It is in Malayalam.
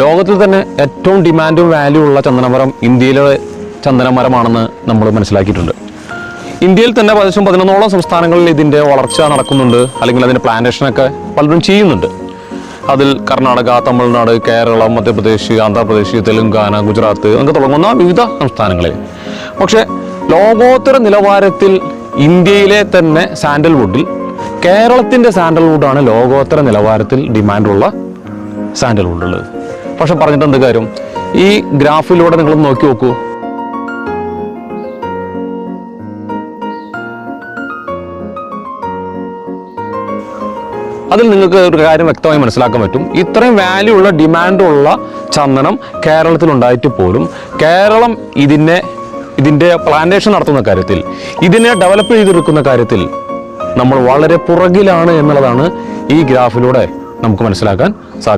ലോകത്തിൽ തന്നെ ഏറ്റവും ഡിമാൻഡും വാല്യൂ ഉള്ള ചന്ദനമരം ഇന്ത്യയിലെ ചന്ദനമരമാണെന്ന് നമ്മൾ മനസ്സിലാക്കിയിട്ടുണ്ട്. ഇന്ത്യയിൽ തന്നെ ഏകദേശം പതിനൊന്നോളം സംസ്ഥാനങ്ങളിൽ ഇതിന്റെ വളർച്ച നടക്കുന്നുണ്ട് അല്ലെങ്കിൽ അതിന്റെ പ്ലാന്റേഷനൊക്കെ പലരും ചെയ്യുന്നുണ്ട്. അതിൽ കർണാടക തമിഴ്നാട് കേരളം മധ്യപ്രദേശ് ആന്ധ്രാപ്രദേശ് തെലുങ്കാന ഗുജറാത്ത് അങ്ങനെ തുടങ്ങുന്ന വിവിധ സംസ്ഥാനങ്ങളിൽ പക്ഷേ ലോകോത്തര നിലവാരത്തിൽ ഇന്ത്യയിലെ തന്നെ സാൻഡൽവുഡിൽ കേരളത്തിന്റെ സാൻഡൽവുഡാണ് ലോകോത്തര നിലവാരത്തിൽ ഡിമാൻഡുള്ള സാൻഡൽവുഡ് ഉള്ളത് പക്ഷെ പറഞ്ഞിട്ട് എന്ത് കാര്യം? ഈ ഗ്രാഫിലൂടെ നിങ്ങൾ നോക്കി നോക്കൂ. അതിൽ നിങ്ങൾക്ക് ഒരു കാര്യം വ്യക്തമായി മനസ്സിലാക്കാൻ പറ്റും. ഇത്രയും വാല്യൂ ഉള്ള ഡിമാൻഡുള്ള ചന്ദനം കേരളത്തിൽ ഉണ്ടായിട്ട് പോലും കേരളം ഇതിനെ ഇതിന്റെ പ്ലാന്റേഷൻ നടത്തുന്ന കാര്യത്തിൽ ഇതിനെ ഡെവലപ്പ് ചെയ്തെടുക്കുന്ന കാര്യത്തിൽ നമ്മൾ വളരെ പുറകിലാണ് എന്നുള്ളതാണ് ഈ ഗ്രാഫിലൂടെ നമുക്ക് മനസ്സിലാക്കാൻ സാധിക്കും